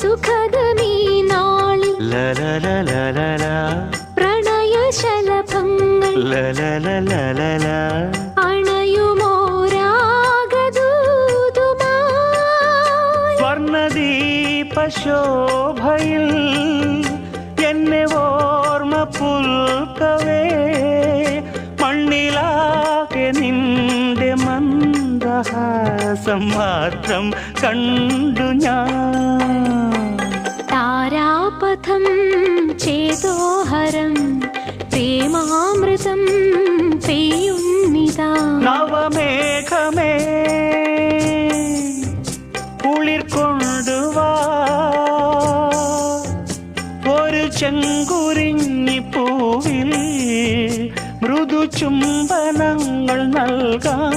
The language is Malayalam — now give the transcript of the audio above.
സുഖദമീ നാളിൽ പ്രണയശലഭങ്ങൾ ലലലലലല. അണയുമോരാഗദൂതുമായി സ്വർണദീപശോഭയിൽ എന്നെ ഓർമ്മ പുൽക്കവേ. മണ്ണിലാകെ നിന്റെ മന്ദഹാസം മാത്രം കണ്ടു ഞാൻ. താരാപഥം ചേതോഹരം പ്രേമാമൃതം പെയ്യുന്നിതാ. നവമേഘമേ കുളിർ കൊണ്ടുവാ ഒരു ചെങ്കുരിഞ്ഞി പൂവിൽ മൃദു ചുംബനങ്ങൾ നൽകാൻ